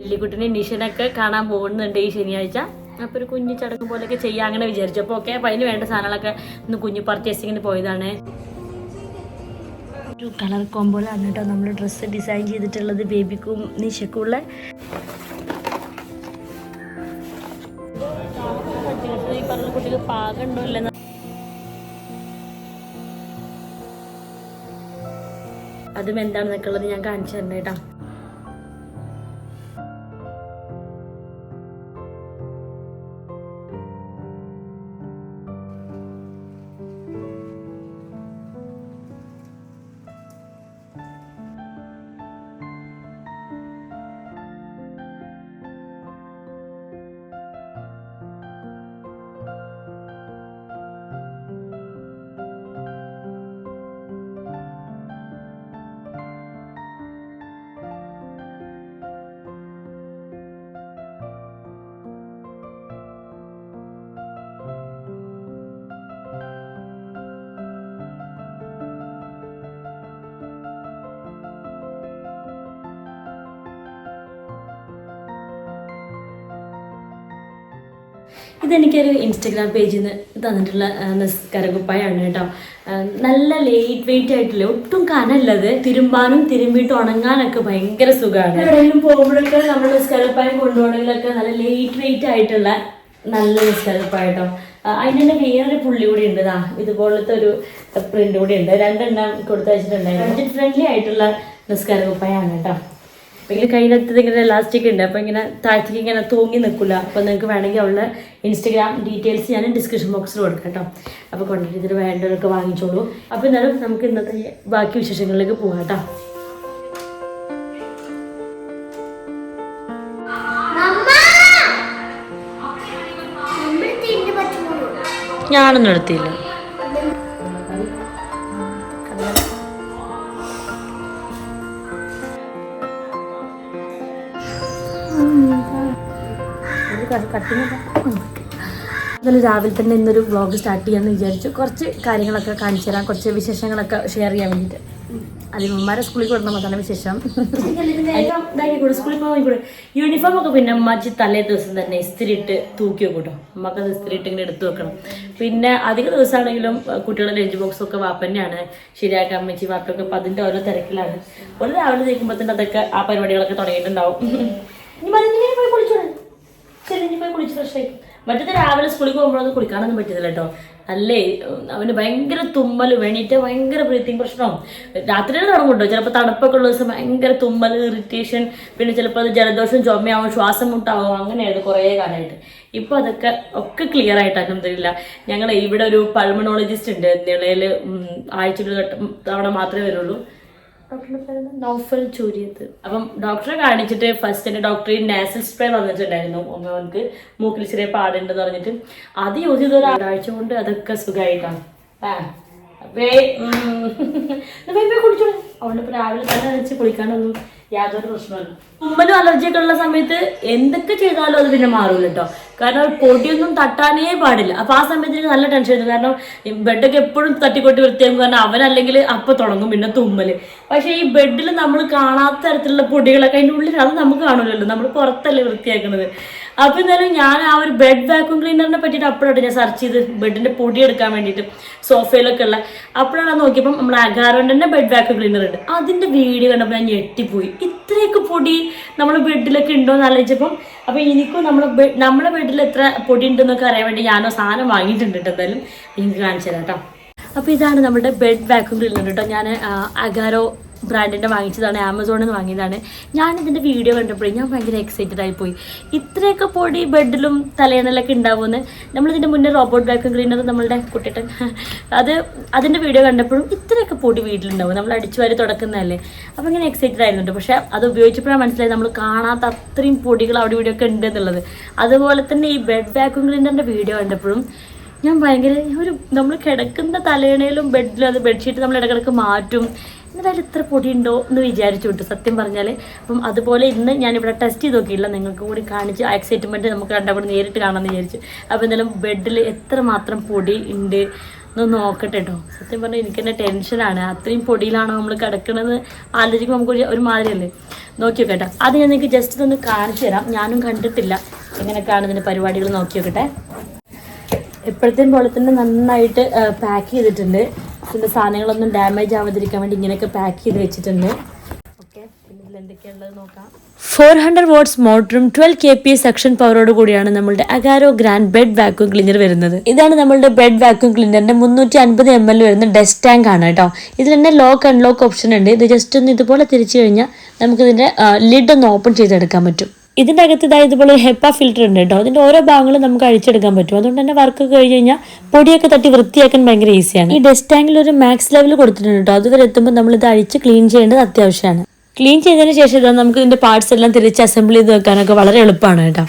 ലില്ലിക്കുട്ടിനെ നിഷനൊക്കെ കാണാൻ പോകുന്നുണ്ട് ഈ ശനിയാഴ്ച. അപ്പോൾ ഒരു കുഞ്ഞു ചടങ്ങ് പോലെയൊക്കെ ചെയ്യാം അങ്ങനെ വിചാരിച്ചു അപ്പോൾ ഓക്കെ അപ്പോൾ അതിന് വേണ്ട സാധനങ്ങളൊക്കെ ഇന്ന് കുഞ്ഞു പർച്ചേസിങ്ങിന് പോയതാണ്. ഒരു കളർ കോമ്പോലാണ് കേട്ടോ നമ്മൾ ഡ്രസ്സ് ഡിസൈൻ ചെയ്തിട്ടുള്ളത് ബേബിക്കും നിഷക്കും ഉള്ള. അതും എന്താണെന്നൊക്കെ ഉള്ളത് ഞാൻ കാണിച്ചു തരണം കേട്ടോ ഇതെനിക്കൊരു ഇൻസ്റ്റഗ്രാം പേജിൽ നിന്ന് തന്നിട്ടുള്ള ആ, കരകുപ്പായാണ് കേട്ടോ. നല്ല ലൈറ്റ് വെയിറ്റ് ആയിട്ടില്ല? ഒട്ടും കനല്ലത്. തിരുമ്പാനും തിരുമ്പിയിട്ട് ഉണങ്ങാനൊക്കെ ഭയങ്കര സുഖമാണ് എവിടെയെങ്കിലും പോകുമ്പോഴൊക്കെ നമ്മൾ നിസ്കാര കുപ്പായം കൊണ്ടുപോകണമെങ്കിലൊക്കെ നല്ല ലൈറ്റ് വെയിറ്റ് ആയിട്ടുള്ള നല്ല നിസ്കാര കുപ്പായ കേട്ടോ. ആ, അതിന് തന്നെ വേറൊരു പുള്ളി കൂടി ഉണ്ട് ദാ. ഇതുപോലത്തെ ഒരു പ്രിന്റ് കൂടി ഉണ്ട്. രണ്ടെണ്ണം കൊടുത്തയച്ചിട്ടുണ്ടായിരുന്നു. ബഡ്ജറ്റ് ഫ്രണ്ട്ലി ആയിട്ടുള്ള നിസ്കാര കരകുപ്പായാണ് കേട്ടോ. അപ്പൊ ഇങ്ങനെ കയ്യിലെത്തത് ഇങ്ങനെ ഇലാസ്റ്റിക് ഉണ്ട്. അപ്പോൾ ഇങ്ങനെ താഴത്തേക്ക് ഇങ്ങനെ തൂങ്ങി നിൽക്കില്ല അപ്പോൾ നിങ്ങൾക്ക് വേണമെങ്കിൽ അവളുടെ ഇൻസ്റ്റഗ്രാം ഡീറ്റെയിൽസ് ഞാൻ ഡിസ്ക്രിപ്ഷൻ ബോക്സിൽ കൊടുക്കാം കേട്ടോ. അപ്പോൾ കൊണ്ടിട്ട് ഇതിൽ വേണ്ടവരൊക്കെ വാങ്ങിച്ചോളൂ. അപ്പോൾ എന്നാലും നമുക്ക് ഇന്നത്തെ ബാക്കി വിശേഷങ്ങളിലേക്ക് പോകാം കേട്ടോ. ഞാനൊന്നും എടുത്തില്ല. എന്നാലും രാവിലെ തന്നെ ഇന്നൊരു വ്ളോഗ് സ്റ്റാർട്ട് ചെയ്യാമെന്ന് വിചാരിച്ചു. കുറച്ച് കാര്യങ്ങളൊക്കെ കാണിച്ചു തരാം. കുറച്ച് വിശേഷങ്ങളൊക്കെ ഷെയർ ചെയ്യാൻ വേണ്ടിയിട്ട് അതിനുമ്മാരെ സ്കൂളിൽ കൊടുക്കണം അതാണ് വിശേഷം. സ്കൂളിൽ പോകാൻ യൂണിഫോം ഒക്കെ പിന്നെ അമ്മച്ചി തലേ ദിവസം തന്നെ ഇസ്തിരി ഇട്ട് തൂക്കി വെക്കൂട്ടോ കേട്ടോ അമ്മയ്ക്ക് അത് ഇസ്തിരി ഇട്ട് ഇങ്ങനെ എടുത്തു വെക്കണം. പിന്നെ അധിക ദിവസമാണെങ്കിലും കുട്ടികളുടെ ലഞ്ച് ബോക്സ് ഒക്കെ വാപ്പന്നെയാണ് ശരിയാക്കാൻ അമ്മച്ചി. വാപ്പൊക്കെ അപ്പം അതിന്റെ ഓരോ തിരക്കിലാണ്. ഒരു രാവിലെ നിൽക്കുമ്പോൾ തന്നെ അതൊക്കെ ആ പരിപാടികളൊക്കെ തുടങ്ങിയിട്ടുണ്ടാവും ഇനി മതി, ഇനി പോയി കുളിച്ചോളൂ പോയി കുളിച്ച് ഫ്രഷ് ആയി. മറ്റേത് രാവിലെ സ്കൂളിൽ പോകുമ്പോഴൊന്നും കുളിക്കാനൊന്നും പറ്റത്തില്ല കേട്ടോ. അല്ലേ? അവന് ഭയങ്കര തുമ്മൽ വേണിയിട്ട് ഭയങ്കര ബ്രീത്തിങ് പ്രശ്നവും രാത്രി തുടങ്ങും കേട്ടോ ചിലപ്പോൾ തണുപ്പൊക്കെ ഉള്ള ദിവസം ഭയങ്കര തുമ്മൽ ഇറിറ്റേഷൻ പിന്നെ ചിലപ്പോൾ അത് ജലദോഷം ചുമയാവും ശ്വാസം മുട്ടാവും അങ്ങനെയായിരുന്നു കുറേ കാലമായിട്ട്. ഇപ്പോൾ അതൊക്കെ ഒക്കെ ക്ലിയർ ആയിട്ടാക്കും തരില്ല ഞങ്ങൾ ഇവിടെ ഒരു പൾമണോളജിസ്റ്റ് ഉണ്ട്. നിളയിൽ ആഴ്ചയിൽ തവണ മാത്രമേ വരുള്ളൂ. നൗഫൽ ചൂരിയത്ത്. അപ്പം ഡോക്ടറെ കാണിച്ചിട്ട് ഫസ്റ്റ് തന്നെ ഡോക്ടർ നാസൽ സ്പ്രേ വന്നിട്ടുണ്ടായിരുന്നു. അവനക്ക് മൂക്കിൽ ചെറിയ പാടുണ്ടെന്ന് പറഞ്ഞിട്ട്. അത് യൂസ് ചെയ്ത ഒരാഴ്ച കൊണ്ട് അതൊക്കെ സുഖമായിട്ടാണ് കുടിച്ചോളൂ. ഇപ്പൊ രാവിലെ തന്നെ വെച്ച് കുളിക്കാനൊന്നും യാതൊരു പ്രശ്നമല്ല തുമ്മലും അലർജിയൊക്കെ ഉള്ള സമയത്ത് എന്തൊക്കെ ചെയ്താലും അത് പിന്നെ മാറൂല കേട്ടോ കാരണം പൊടിയൊന്നും തട്ടാനേ പാടില്ല. അപ്പൊ ആ സമയത്ത് എനിക്ക് നല്ല ടെൻഷൻ ആയിരുന്നു. കാരണം ബെഡൊക്കെ എപ്പോഴും തട്ടിക്കൊട്ടി വൃത്തിയാകും. കാരണം അവനല്ലെങ്കിൽ അപ്പൊ തുടങ്ങും പിന്നെ തുമ്മൽ. പക്ഷെ ഈ ബെഡിൽ നമ്മൾ കാണാത്ത തരത്തിലുള്ള പൊടികളൊക്കെ അതിന്റെ ഉള്ളിൽ അത് നമുക്ക് കാണൂലല്ലോ. നമ്മൾ പുറത്തല്ലേ വൃത്തിയാക്കുന്നത് അപ്പൊ എന്തായാലും ഞാൻ ആ ഒരു ബെഡ് വാക്യൂം ക്ലീനറിനെ പറ്റിയിട്ട് അപ്പോഴാണ് ഞാൻ സെർച്ച് ചെയ്ത് ബെഡിന്റെ പൊടി എടുക്കാൻ വേണ്ടിയിട്ട് സോഫയിലൊക്കെ ഉള്ള. അപ്പോഴാണ് നോക്കിയപ്പോൾ നമ്മൾ അഗാറോന്റെ ബെഡ് വാക്യൂം ക്ലീനർ ഉണ്ട്. അതിന്റെ വീഡിയോ കണ്ടപ്പോൾ ഞാൻ ഞെട്ടിപ്പോയി. ഇത്രയൊക്കെ പൊടി നമ്മൾ ബെഡിലൊക്കെ ഉണ്ടോ എന്ന് ആലോചിച്ചപ്പം അപ്പൊ എനിക്കും നമ്മളെ നമ്മുടെ ബെഡിൽ എത്ര പൊടി ഉണ്ടെന്നൊക്കെ അറിയാൻ വേണ്ടി ഞാനോ സാധനം വാങ്ങിയിട്ടുണ്ട് എന്തായാലും. എനിക്ക് കാണിച്ചു തരാം കേട്ടോ. അപ്പോൾ ഇതാണ് നമ്മുടെ ബെഡ് വാക്യൂം ക്ലീനർ കേട്ടോ. ഞാൻ അഗാരോ ബ്രാൻഡിന്റെ വാങ്ങിച്ചതാണ് ആമസോണിൽ നിന്ന് വാങ്ങിയതാണ്. ഞാൻ ഇതിന്റെ വീഡിയോ കണ്ടപ്പോഴേ ഞാൻ ഭയങ്കര എക്സൈറ്റഡ് ആയിപ്പോയി. ഇത്രയൊക്കെ പൊടി ബെഡിലും തലേണലൊക്കെ ഉണ്ടാവുമെന്ന് നമ്മളിതിന്റെ മുന്നേ റോബോട്ട് വാക്യൂം ക്ലീനർ നമ്മളുടെ കുട്ടിട്ടൻ അത് അതിന്റെ വീഡിയോ കണ്ടപ്പോഴും ഇത്രയൊക്കെ പൊടി വീട്ടിലുണ്ടാവും. നമ്മൾ അടിച്ചു വാരി തുടക്കുന്നതല്ലേ? അപ്പോൾ ഇങ്ങനെ എക്സൈറ്റഡ് ആയിരുന്നുണ്ട്. പക്ഷേ അത് ഉപയോഗിച്ചപ്പോഴാണ് മനസ്സിലായത് നമ്മൾ കാണാത്ത അത്രയും പൊടികൾ അവിടെ ഇവിടെ ഒക്കെ ഉണ്ട് എന്നുള്ളത്. അതുപോലെ തന്നെ ഈ ബെഡ് വാക്യൂം ക്ലീനറിന്റെ വീഡിയോ കണ്ടപ്പോഴും ഞാൻ ഭയങ്കര ഒരു നമ്മൾ കിടക്കുന്ന തലേണയിലും ബെഡിലും അത് ബെഡ്ഷീറ്റ് നമ്മൾ ഇടക്കിടക്ക് മാറ്റും. എന്നിട്ട് ഇത്ര പൊടി ഉണ്ടോ എന്ന് വിചാരിച്ചു കിട്ടും സത്യം പറഞ്ഞാൽ അപ്പം അതുപോലെ ഇന്ന് ഞാനിവിടെ ടെസ്റ്റ് ചെയ്ത് നോക്കിയില്ല നിങ്ങൾക്ക് കൂടി കാണിച്ച് ആ എക്സൈറ്റ്മെന്റ് നമുക്ക് രണ്ടവിടെ നേരിട്ട് കാണാമെന്ന് വിചാരിച്ചു. അപ്പോൾ എന്തായാലും ബെഡിൽ എത്ര മാത്രം പൊടി ഉണ്ട് ഒന്ന് നോക്കട്ടെ കേട്ടോ സത്യം പറഞ്ഞാൽ എനിക്ക് തന്നെ ടെൻഷനാണ് അത്രയും പൊടിയിലാണോ നമ്മൾ കിടക്കണത്? ആലോചിക്കുമ്പോൾ നമുക്ക് ഒരു- മാതിരിയല്ലേ നോക്കി നോക്കട്ടെ. അത് ഞാൻ നിങ്ങൾക്ക് ജസ്റ്റ് ഒന്ന് കാണിച്ചു തരാം. ഞാനും കണ്ടിട്ടില്ല. എങ്ങനെയൊക്കെയാണ് ഇതിന്റെ പരിപാടികൾ നോക്കി നോക്കട്ടെ. എപ്പോഴത്തെയും പോലെ തന്നെ നന്നായിട്ട് പാക്ക് ചെയ്തിട്ടുണ്ട്. പിന്നെ സാധനങ്ങളൊന്നും ഡാമേജ് ആവാതിരിക്കാൻ വേണ്ടി ഇങ്ങനെയൊക്കെ പാക്ക് ചെയ്ത് വെച്ചിട്ടുണ്ട്. ഫോർ ഹൺഡ്രഡ് വാട്ട്സ് മോട്ടറും ട്വൽവ് കെ പി സെക്ഷൻ പവറോട് കൂടിയാണ് നമ്മുടെ Agaro grand bed vacuum cleaner വരുന്നത്. ഇതാണ് നമ്മുടെ ബെഡ് വാക്യൂം ക്ലീനറിന്റെ മുന്നൂറ്റി അൻപത് എം എൽ വരുന്ന ഡസ്റ്റ് ടാങ്ക് ആണ് കേട്ടോ. ഇതിൽ തന്നെ ലോക്ക് അൺലോക്ക് ഓപ്ഷൻ ഉണ്ട്. ഇത് ജസ്റ്റ് ഒന്ന് ഇതുപോലെ തിരിച്ചു കഴിഞ്ഞാൽ നമുക്ക് ഇതിന്റെ ലിഡ് ഒന്ന് ഓപ്പൺ ചെയ്തെടുക്കാൻ പറ്റും. ഇതിന്റെ അകത്ത് ഇതായ ഇതുപോലെ ഹെപ്പ ഫിൽറ്റർ ഉണ്ട് കേട്ടോ അതിന്റെ ഓരോ ഭാഗങ്ങളും നമുക്ക് അഴിച്ചെടുക്കാൻ പറ്റും. അതുകൊണ്ട് തന്നെ വർക്ക് കഴിഞ്ഞ് കഴിഞ്ഞാൽ പൊടിയൊക്കെ തട്ടി വൃത്തിയാക്കാൻ ഭയങ്കര ഈസിയാണ് ഈ ഡസ്റ്റ് ടാങ്കിൽ ഒരു മാക്സ് ലെവൽ കൊടുത്തിട്ടുണ്ട് കേട്ടോ. അതുവരെ എത്തുമ്പോൾ നമ്മൾ ഇത് അഴിച്ച് ക്ലീൻ ചെയ്യേണ്ടത് അത്യാവശ്യമാണ്. ക്ലീൻ ചെയ്തതിന് ശേഷം ഇതാ നമുക്ക് ഇതിന്റെ പാർട്സ് എല്ലാം തിരിച്ച് അസംബിൾ ചെയ്ത് വെക്കാനൊക്കെ വളരെ എളുപ്പമാണ് കേട്ടോ.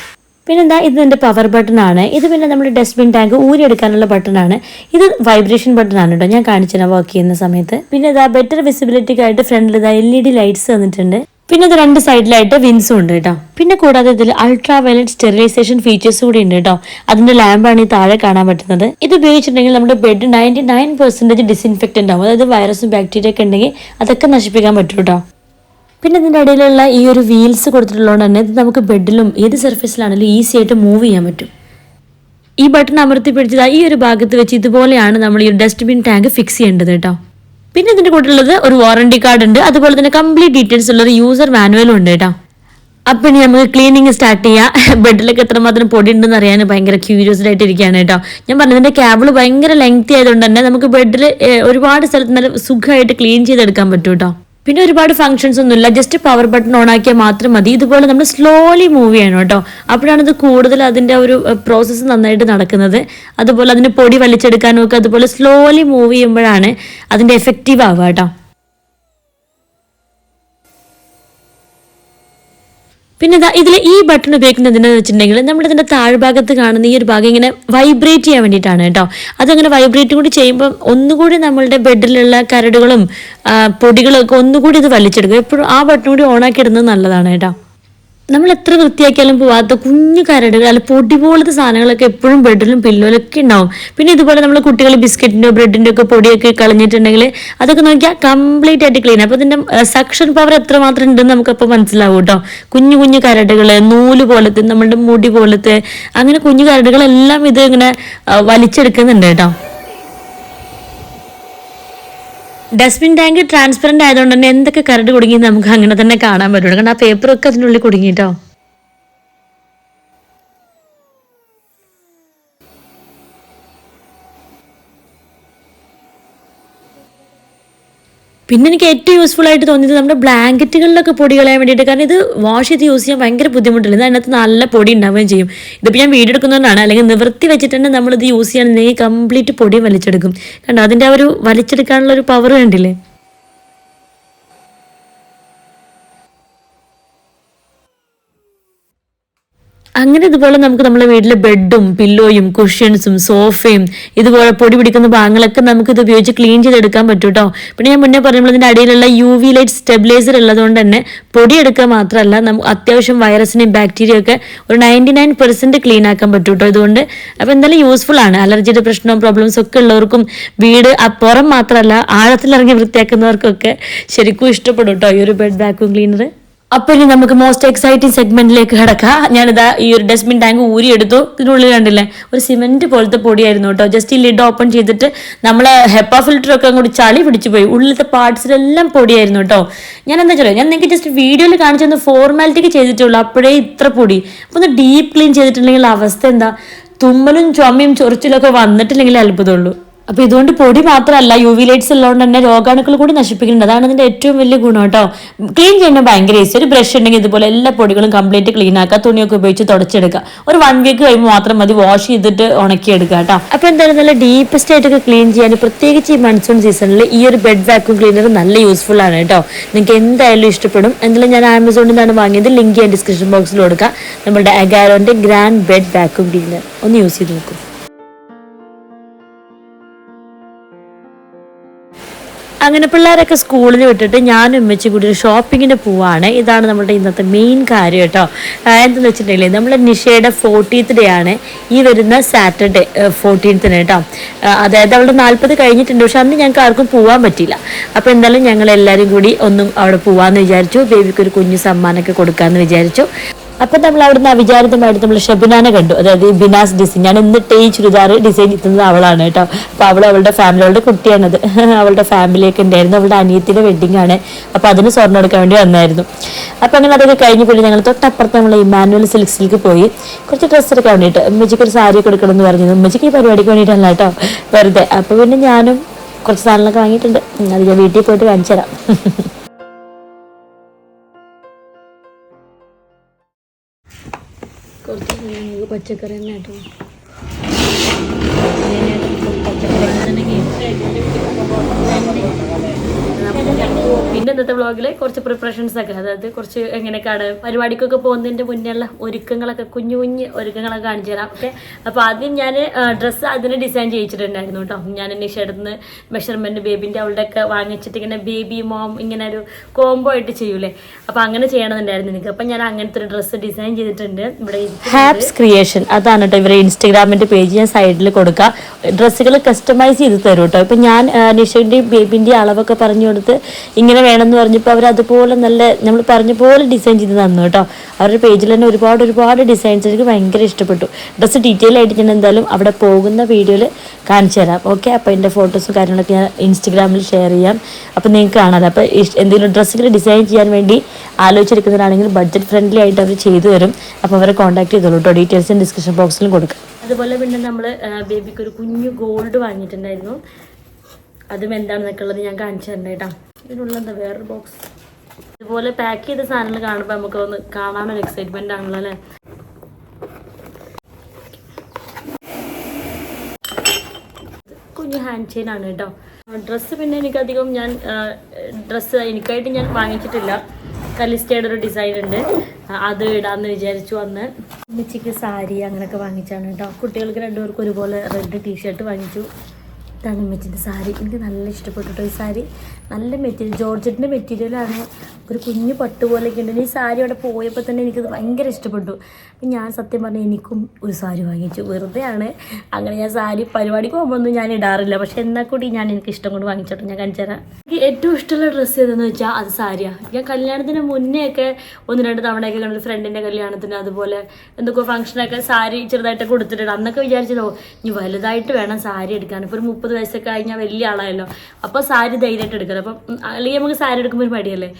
പിന്നെന്താ ഇത് എന്റെ പവർ ബട്ടൺ ആണ്. ഇത് പിന്നെ നമ്മുടെ ഡസ്റ്റ്ബിൻ ടാങ്ക് ഊരിയെടുക്കാനുള്ള ബട്ടൺ ആണ്. ഇത് വൈബ്രേഷൻ ബട്ടൺ ആണ് കേട്ടോ. ഞാൻ കാണിച്ചു വർക്ക് ചെയ്യുന്ന സമയത്ത്. പിന്നെ ഇതാ ബെറ്റർ വിസിബിലിറ്റിക്കായിട്ട് ഫ്രണ്ടിൽ ഇതാ എൽ ഇ ഡി ലൈറ്റ്സ് തന്നിട്ടുണ്ട്. പിന്നെ ഇത് രണ്ട് സൈഡിലായിട്ട് വിൻസും ഉണ്ട് കേട്ടോ. പിന്നെ കൂടാതെ ഇതിൽ അൾട്രാ വയലറ്റ് സ്റ്റെറിലൈസേഷൻ ഫീച്ചേഴ്സ് കൂടി ഉണ്ട് കേട്ടോ. അതിന്റെ ലാമ്പാണ് ഈ താഴെ കാണാൻ പറ്റുന്നത്. ഇത് ഉപയോഗിച്ചിട്ടുണ്ടെങ്കിൽ നമ്മുടെ bed ninety nine percentage disinfectant ആവും. അതായത് വൈറസും ബാക്ടീരിയ ഒക്കെ ഉണ്ടെങ്കിൽ അതൊക്കെ നശിപ്പിക്കാൻ പറ്റും കേട്ടോ. പിന്നെ ഇതിന്റെ ഇടയിലുള്ള ഈ ഒരു വീൽസ് കൊടുത്തിട്ടുള്ളതുകൊണ്ട് തന്നെ ഇത് നമുക്ക് ബെഡിലും ഏത് സർഫേസിലാണെങ്കിലും ഈസി ആയിട്ട് മൂവ് ചെയ്യാൻ പറ്റും. ഈ ബട്ടൺ അമർത്തി പിടിച്ചത് ഈ ഒരു ഭാഗത്ത് വെച്ച് ഇതുപോലെയാണ് നമ്മൾ ഈ ഡസ്റ്റ്ബിൻ ടാങ്ക് ഫിക്സ് ചെയ്യേണ്ടത് കേട്ടോ. പിന്നെ ഇതിന്റെ കൂട്ടുള്ളത് ഒരു വാറണ്ടി കാർഡ് ഉണ്ട്. അതുപോലെ തന്നെ കംപ്ലീറ്റ് ഡീറ്റെയിൽസ് ഉള്ള ഒരു യൂസർ മാനുവലും ഉണ്ട് കേട്ടോ. അപ്പൊ ഇനി നമുക്ക് ക്ലീനിങ് സ്റ്റാർട്ട് ചെയ്യാം. ബെഡിലൊക്കെ എത്രമാത്രം പൊടി ഉണ്ടെന്ന് അറിയാൻ ഭയങ്കര ക്യൂരിയസ്ഡ് ആയിട്ട് ഇരിക്കുകയാണ് കേട്ടോ. ഞാൻ പറഞ്ഞതിന്റെ ക്യാബിൾ ഭയങ്കര ലെങ്തി ആയതുകൊണ്ട് തന്നെ നമുക്ക് ബെഡിൽ ഒരുപാട് സ്ഥലത്ത് നല്ല സുഖമായിട്ട് ക്ലീൻ ചെയ്തെടുക്കാൻ പറ്റും കേട്ടോ. പിന്നെ ഒരുപാട് ഫങ്ഷൻസ് ഒന്നുമില്ല. ജസ്റ്റ് പവർ ബട്ടൺ ഓൺ ആക്കിയാൽ മാത്രം മതി. ഇതുപോലെ നമ്മൾ സ്ലോലി മൂവ് ചെയ്യണം കേട്ടോ. അപ്പോഴാണ് ഇത് കൂടുതൽ അതിന്റെ ഒരു പ്രോസസ്സ് നന്നായിട്ട് നടക്കുന്നത്. അതുപോലെ അതിന് പൊടി വലിച്ചെടുക്കാനും ഒക്കെ അതുപോലെ സ്ലോലി മൂവ് ചെയ്യുമ്പോഴാണ് അതിന്റെ എഫക്റ്റീവ് ആവുക കേട്ടോ. പിന്നെ ഇതാ ഇതിൽ ഈ ബട്ടൺ ഉപയോഗിക്കുന്നത് എന്തിനാന്ന് വെച്ചിട്ടുണ്ടെങ്കിൽ നമ്മൾ ഇതിന്റെ താഴ്ഭാഗത്ത് കാണുന്ന ഈ ഒരു ഭാഗം ഇങ്ങനെ വൈബ്രേറ്റ് ചെയ്യാൻ വേണ്ടിയിട്ടാണ് കേട്ടോ. അതങ്ങനെ വൈബ്രേറ്റ് കൂടി ചെയ്യുമ്പോൾ ഒന്നുകൂടി നമ്മളുടെ ബെഡിലുള്ള കരടുകളും പൊടികളും ഒക്കെ ഒന്നുകൂടി ഇത് വലിച്ചെടുക്കും. എപ്പോഴും ആ ബട്ടൺ കൂടി ഓണാക്കി ഇടുന്നത് നല്ലതാണ് കേട്ടോ. നമ്മൾ എത്ര വൃത്തിയാക്കിയാലും പോവാത്ത കുഞ്ഞു കരടുകൾ അല്ല പൊടി പോലത്തെ സാധനങ്ങളൊക്കെ എപ്പോഴും ബെഡിലും പില്ലോലൊക്കെ ഉണ്ടാവും. പിന്നെ ഇതുപോലെ നമ്മൾ കുട്ടികൾ ബിസ്ക്കറ്റിന്റെയോ ബ്രെഡിന്റെ ഒക്കെ പൊടിയൊക്കെ കളഞ്ഞിട്ടുണ്ടെങ്കിൽ അതൊക്കെ നോക്കിയാൽ കംപ്ലീറ്റ് ആയിട്ട് ക്ലീൻ അപ്പോൾ ഇതിന്റെ സക്ഷൻ പവർ എത്രമാത്രം ഉണ്ടെന്ന് നമുക്കപ്പോൾ മനസ്സിലാവും കേട്ടോ കുഞ്ഞു കുഞ്ഞു കരടുകൾ നൂൽ പോലത്തെ നമ്മളുടെ മുടി പോലത്തെ അങ്ങനെ കുഞ്ഞു കരടുകളെല്ലാം ഇത് ഇങ്ങനെ വലിച്ചെടുക്കുന്നുണ്ട് കേട്ടോ ഡസ്റ്റ്ബിൻ ടാങ്ക് ട്രാൻസ്പെറന്റ് ആയതുകൊണ്ട് തന്നെ എന്തൊക്കെ കരട് കുടുങ്ങി നമുക്ക് അങ്ങനെ തന്നെ കാണാൻ പറ്റുള്ളൂ. കാരണം ആ പേപ്പറൊക്കെ അതിനുള്ളിൽ കുടുങ്ങിട്ടോ? പിന്നെ എനിക്ക് ഏറ്റവും യൂസ്ഫുൾ ആയിട്ട് തോന്നിയത് നമ്മുടെ ബ്ലാങ്കറ്റുകളിലൊക്കെ പൊടി കളയാൻ വേണ്ടിയിട്ട്. കാരണം ഇത് വാഷ് ചെയ്ത് യൂസ് ചെയ്യാൻ ഭയങ്കര ബുദ്ധിമുട്ടില്ല. ഇത് അതിനകത്ത് നല്ല പൊടി ഉണ്ടാവുകയും ചെയ്യും. ഇതിപ്പോൾ ഞാൻ വീഡിയോ എടുക്കുന്നതുകൊണ്ടാണ്. അല്ലെങ്കിൽ നിവൃത്തി വെച്ചിട്ടുണ്ട് നമ്മളിത് യൂസ് ചെയ്യണമെന്നുണ്ടെങ്കിൽ കംപ്ലീറ്റ് പൊടി വലിച്ചെടുക്കും. കാരണം അതിന്റെ ആ ഒരു വലിച്ചെടുക്കാനുള്ള ഒരു പവർ കണ്ടില്ലേ? അങ്ങനെ ഇതുപോലെ നമുക്ക് നമ്മുടെ വീട്ടിലെ ബെഡും പില്ലോയും കുഷ്യൻസും സോഫയും ഇതുപോലെ പൊടി പിടിക്കുന്ന ഭാഗങ്ങളൊക്കെ നമുക്ക് ഇത് ഉപയോഗിച്ച് ക്ലീൻ ചെയ്തെടുക്കാൻ പറ്റും കേട്ടോ പിന്നെ ഞാൻ മുന്നേ പറഞ്ഞപ്പോൾ ഇതിന്റെ അടിയിലുള്ള യു വി ലൈറ്റ് സ്റ്റെബിലൈസർ ഉള്ളതുകൊണ്ട് തന്നെ പൊടി എടുക്കുക മാത്രമല്ല നമുക്ക് അത്യാവശ്യം വൈറസിനെയും ബാക്ടീരിയ ഒക്കെ ഒരു നയന്റി നയൻ പെർസെന്റ് ക്ലീൻ ആക്കാൻ പറ്റും കേട്ടോ ഇതുകൊണ്ട്. അപ്പോൾ എന്തായാലും യൂസ്ഫുൾ ആണ്. അലർജിയുടെ പ്രശ്നവും പ്രോബ്ലംസ് ഒക്കെ ഉള്ളവർക്കും വീട് അപ്പുറം മാത്രമല്ല ആഴത്തിലിറങ്ങി വൃത്തിയാക്കുന്നവർക്കൊക്കെ ശരിക്കും ഇഷ്ടപ്പെടും കേട്ടോ ഈ ഒരു ബെഡ് വാക്യൂം ക്ലീനർ അപ്പൊ ഇനി നമുക്ക് മോസ്റ്റ് എക്സൈറ്റിംഗ് സെഗ്മെന്റിലേക്ക് കിടക്കാം. ഞാനിതാ ഈ ഒരു ഡസ്റ്റ്ബിൻ ടാങ്ക് ഊരി എടുത്തു ഇതിനുള്ളിൽ കണ്ടില്ലേ? ഒരു സിമെന്റ് പോലത്തെ പൊടിയായിരുന്നു കേട്ടോ. ജസ്റ്റ് ഈ ലിഡ് ഓപ്പൺ ചെയ്തിട്ട് നമ്മളെ ഹെപ്പ ഫിൽറ്റർ ഒക്കെ അങ്ങോട്ട് ചളി പിടിച്ചു പോയി. ഉള്ളിലത്തെ പാർട്സിലെല്ലാം പൊടിയായിരുന്നു കേട്ടോ. ഞാൻ എന്താ പറയുക ഞാൻ നിങ്ങൾക്ക് ജസ്റ്റ് വീഡിയോയിൽ കാണിച്ചു തന്ന ഫോർമാലിറ്റിക്ക് ചെയ്തിട്ടുള്ളൂ. അപ്പോഴേ ഇത്ര പൊടി. അപ്പൊ ഒന്ന് ഡീപ്പ് ക്ലീൻ ചെയ്തിട്ടുണ്ടെങ്കിൽ അവസ്ഥ എന്താ? തുമ്മലും ചുമയും ചൊറിച്ചിലൊക്കെ വന്നിട്ടില്ലെങ്കിൽ അത്ഭുതമുള്ളൂ. അപ്പൊ ഇതുകൊണ്ട് പൊടി മാത്രമല്ല യു വി ലൈറ്റ്സ് ഉള്ളതുകൊണ്ട് തന്നെ രോഗാണുക്കൾ കൂടി നശിപ്പിക്കുന്നുണ്ട്. അതാണ് ഇതിന്റെ ഏറ്റവും വലിയ ഗുണം കേട്ടോ. ക്ലീൻ ചെയ്യുന്നത് ഭയങ്കര ഈസി ഒരു ബ്രഷ് ഉണ്ടെങ്കിൽ ഇതുപോലെ എല്ലാ പൊടികളും കംപ്ലീറ്റ് ക്ലീൻ ആക്കുക തുണിയൊക്കെ ഉപയോഗിച്ച് തുടച്ചെടുക്കുക. ഒരു വൺ വീക്ക് കഴിയുമ്പോൾ മാത്രം മതി വാഷ് ചെയ്തിട്ട് ഉണക്കിയെടുക്കുക കേട്ടോ. അപ്പൊ എന്തായാലും നല്ല ഡീപ്പസ്റ്റ് ആയിട്ടൊക്കെ ക്ലീൻ ചെയ്യാൻ പ്രത്യേകിച്ച് ഈ മൺസൂൺ സീസണിൽ ഈ ഒരു ബെഡ് വാക്യൂം ക്ലീനർ നല്ല യൂസ്ഫുൾ ആണ് കേട്ടോ. നിങ്ങൾക്ക് എന്തായാലും ഇഷ്ടപ്പെടും. എന്തായാലും ഞാൻ ആമസോണിൽ നിന്നാണ് വാങ്ങിയത്. ലിങ്ക് ഞാൻ ഡിസ്ക്രിപ്ഷൻ ബോക്സിൽ കൊടുക്കുക നമ്മുടെ അഗാരോന്റെ ഗ്രാൻഡ് ബെഡ് വാക്യൂം ക്ലീനർ ഒന്ന് യൂസ് ചെയ്ത് നോക്കൂ. അങ്ങനെ പിള്ളേരൊക്കെ സ്കൂളിൽ വിട്ടിട്ട് ഞാനും ഉമ്മച്ചും കൂടി ഒരു ഷോപ്പിങ്ങിന് പോവാണ്. ഇതാണ് നമ്മുടെ ഇന്നത്തെ മെയിൻ കാര്യം കേട്ടോ. എന്തെന്ന് വെച്ചിട്ടുണ്ടെങ്കിൽ നമ്മുടെ നിഷയുടെ ഫോർട്ടീത്ത് ഡേ ആണ് ഈ വരുന്ന സാറ്റർഡേ ഫോർട്ടീൻത്തിന് കേട്ടോ. അതായത് അവളുടെ നാൽപ്പത് കഴിഞ്ഞിട്ടുണ്ട്. പക്ഷെ അന്ന് ഞങ്ങൾക്ക് ആർക്കും പോവാൻ പറ്റിയില്ല. അപ്പോൾ എന്തായാലും ഞങ്ങൾ എല്ലാവരും കൂടി ഒന്നും അവിടെ പോവാന്ന് വിചാരിച്ചു. ബേബിക്ക് ഒരു കുഞ്ഞു സമ്മാനമൊക്കെ കൊടുക്കാമെന്ന് വിചാരിച്ചു. അപ്പം നമ്മൾ അവിടുന്ന് അവിചാരിതമായിട്ട് നമ്മൾ ഷബിനാനെ കണ്ടു. അതായത് ബിനാസ് ഡിസൈൻ ഞാൻ എന്നിട്ട് ഈ ചുരിദാർ ഡിസൈൻ ചെയ്യുന്നത് അവളാണ് കേട്ടോ. അപ്പോൾ അവൾ അവളുടെ ഫാമിലി അവളുടെ കുട്ടിയാണത്. അവളുടെ ഫാമിലിയൊക്കെ ഉണ്ടായിരുന്നു. അവളുടെ അനിയത്തിന്റെ വെഡിങ് ആണ്. അപ്പോൾ അതിന് സ്വർണം എടുക്കാൻ വേണ്ടി വന്നായിരുന്നു. അപ്പോൾ അങ്ങനെ അതൊക്കെ കഴിഞ്ഞ് പിന്നെ ഞങ്ങൾ തൊട്ടപ്പുറത്ത് നമ്മൾ ഇമാനുവൽ സിൽക്സിലേക്ക് പോയി. കുറച്ച് ഡ്രസ്സ് എടുക്കാൻ വേണ്ടിയിട്ട്. ഉമ്മച്ചിക്ക് ഒരു സാരി കൊടുക്കണം എന്ന് പറഞ്ഞു ഉമ്മച്ചിക്ക് ഈ പരിപാടിക്ക് വേണ്ടിയിട്ടല്ല കേട്ടോ. വെറുതെ. അപ്പോൾ പിന്നെ ഞാനും കുറച്ച് സാധനങ്ങളൊക്കെ വാങ്ങിയിട്ടുണ്ട്. അത് ഞാൻ വീട്ടിൽ പോയിട്ട് കാണിച്ചു തരാം കുറച്ച് നമുക്ക് പച്ചക്കറി തന്നെ കേട്ടോ പിന്നെ ഇന്നത്തെ വ്ളോഗിൽ കുറച്ച് പ്രിപ്പറേഷൻസ് ഒക്കെ അതായത് കുറച്ച് എങ്ങനെയൊക്കെയാണ് പരിപാടിക്കൊക്കെ പോകുന്നതിന്റെ മുന്നേയുള്ള ഒരുക്കങ്ങളൊക്കെ കുഞ്ഞു കുഞ്ഞ് ഒരുക്കങ്ങളൊക്കെ കാണിച്ചു തരാം. ഓക്കെ അപ്പോൾ ആദ്യം ഞാൻ ഡ്രസ്സ് അതിന് ഡിസൈൻ ചെയ്യിച്ചിട്ടുണ്ടായിരുന്നു കേട്ടോ. ഞാൻ നിഷടുന്ന് മെഷർമെന്റ് ബേബിന്റെ അവളുടെ ഒക്കെ വാങ്ങിച്ചിട്ട് ഇങ്ങനെ ബേബി മോം ഇങ്ങനെ ഒരു കോംബോ ആയിട്ട് ചെയ്യൂലേ? അപ്പോൾ അങ്ങനെ ചെയ്യണമെന്നുണ്ടായിരുന്നു എനിക്ക്. അപ്പം ഞാൻ അങ്ങനത്തെ ഒരു ഡ്രസ്സ് ഡിസൈൻ ചെയ്തിട്ടുണ്ട്. ഇവിടെ ഹാപ്സ് ക്രിയേഷൻ അതാണ് കേട്ടോ ഇവരെ ഇൻസ്റ്റഗ്രാമിന്റെ പേജ് ഞാൻ സൈഡിൽ കൊടുക്കുക. ഡ്രസ്സുകൾ കസ്റ്റമൈസ് ചെയ്ത് തരും കേട്ടോ. ഇപ്പം ഞാൻ നിഷയുടെയും ബേബിന്റെ അളവൊക്കെ പറഞ്ഞു കൊടുത്ത് ഇങ്ങനെ വേണമെന്ന് പറഞ്ഞപ്പോൾ അവർ അതുപോലെ നല്ല നമ്മൾ പറഞ്ഞ പോലെ ഡിസൈൻ ചെയ്ത് തന്നു കേട്ടോ. അവരുടെ പേജിൽ തന്നെ ഒരുപാട് ഒരുപാട് ഡിസൈൻസ് എനിക്ക് ഭയങ്കര ഇഷ്ടപ്പെട്ടു. ഡ്രസ്സ് ഡീറ്റെയിൽ ആയിട്ട് ഞാൻ എന്തായാലും അവിടെ പോകുന്ന വീഡിയോയിൽ കാണിച്ചു തരാം. ഓക്കെ അപ്പോൾ എന്റെ ഫോട്ടോസും കാര്യങ്ങളൊക്കെ ഞാൻ ഇൻസ്റ്റഗ്രാമിൽ ഷെയർ ചെയ്യാം. അപ്പോൾ നിങ്ങൾക്ക് കാണാമല്ലോ അപ്പോൾ എന്തെങ്കിലും ഡ്രസ്സുകൾ ഡിസൈൻ ചെയ്യാൻ വേണ്ടി ആലോചിച്ചിരിക്കുന്നവരാണെങ്കിൽ ബഡ്ജറ്റ് ഫ്രണ്ട്ലി ആയിട്ട് അവർ ചെയ്തു തരും. അപ്പോൾ അവരെ കോൺടാക്ട് ചെയ്തോളൂ കേട്ടോ. ഡീറ്റെയിൽസ് ഡിസ്ക്രിപ്ഷൻ ബോക്സിലും കൊടുക്കാം. അതുപോലെ പിന്നെ നമ്മൾ ബേബിക്ക് ഒരു കുഞ്ഞു ഗോൾഡ് വാങ്ങിയിട്ടുണ്ടായിരുന്നു. അതും എന്താണെന്നൊക്കെ ഉള്ളത് ഞാൻ കാണിച്ചു തരണ്ട കേട്ടോ. ഇതിനുള്ള എന്താ വേറൊരു ബോക്സ് ഇതുപോലെ പാക്ക് ചെയ്ത സാധനങ്ങൾ കാണുമ്പോൾ നമുക്ക് ഒന്ന് കാണാനൊരു എക്സൈറ്റ്മെന്റ് ആണല്ലോ അല്ലേ? കുഞ്ഞു ഹാൻഡ് ചെയിൻ ആണ് കേട്ടോ. ഡ്രസ്സ് പിന്നെ എനിക്കധികം ഞാൻ ഡ്രസ്സ് എനിക്കായിട്ട് ഞാൻ വാങ്ങിച്ചിട്ടില്ല. കലിസ്റ്റയുടെ ഒരു ഡിസൈൻ ഉണ്ട്. അത് ഇടാന്ന് വിചാരിച്ചു വന്ന്. ഉമ്മച്ചിക്ക് സാരി അങ്ങനെയൊക്കെ വാങ്ങിച്ചാണ് കേട്ടോ. കുട്ടികൾക്ക് രണ്ടുപേർക്കും ഒരുപോലെ റെഡ് ടീഷർട്ട് വാങ്ങിച്ചു. ഇതാണ് ഉമ്മച്ചിന്റെ സാരി. എനിക്ക് നല്ല ഇഷ്ടപ്പെട്ടിട്ട് ഈ സാരി. നല്ല മെറ്റീരിയൽ ജോർജറ്റിന്റെ മെറ്റീരിയലാണ്. ഒരു കുഞ്ഞു പട്ട് പോലെയൊക്കെ ഉണ്ട്. ഈ സാരി അവിടെ പോയപ്പോൾ തന്നെ എനിക്കത് ഭയങ്കര ഇഷ്ടപ്പെട്ടു. അപ്പം ഞാൻ സത്യം പറഞ്ഞാൽ എനിക്കും ഒരു സാരി വാങ്ങിച്ചു. വെറുതെയാണ് അങ്ങനെ ഞാൻ സാരി പരിപാടിക്ക് പോകുമ്പോൾ ഒന്നും ഞാൻ ഇടാറില്ല. പക്ഷെ എന്നാൽ കൂടി ഞാൻ എനിക്ക് ഇഷ്ടം കൊണ്ട് വാങ്ങിച്ചോട്ടെ. ഞാൻ കാണിച്ചു തരാം. എനിക്ക് ഏറ്റവും ഇഷ്ടമുള്ള ഡ്രസ്സ് ഏതെന്ന് വെച്ചാൽ അത് സാരിയാണ് ഞാൻ കല്യാണത്തിന് മുന്നേ ഒക്കെ ഒന്ന് രണ്ട് തവണയൊക്കെ കണ്ടു. ഫ്രണ്ടിന്റെ കല്യാണത്തിന് അതുപോലെ എന്തൊക്കെ ഫംഗ്ഷനൊക്കെ സാരി ചെറുതായിട്ട് കൊടുത്തിട്ടുണ്ട്. അന്നൊക്കെ വിചാരിച്ചതോ ഇനി വലുതായിട്ട് വേണം സാരി എടുക്കാൻ. ഇപ്പോൾ ഒരു മുപ്പത് വയസ്സൊക്കെ കഴിഞ്ഞാൽ വലിയ ആളായല്ലോ. അപ്പോൾ സാരി ധൈര്യമായിട്ട് എടുക്കണം. അപ്പം അല്ലെങ്കിൽ നമുക്ക് സാരി എടുക്കുമ്പോൾ ഒരു മടിയല്ലേ?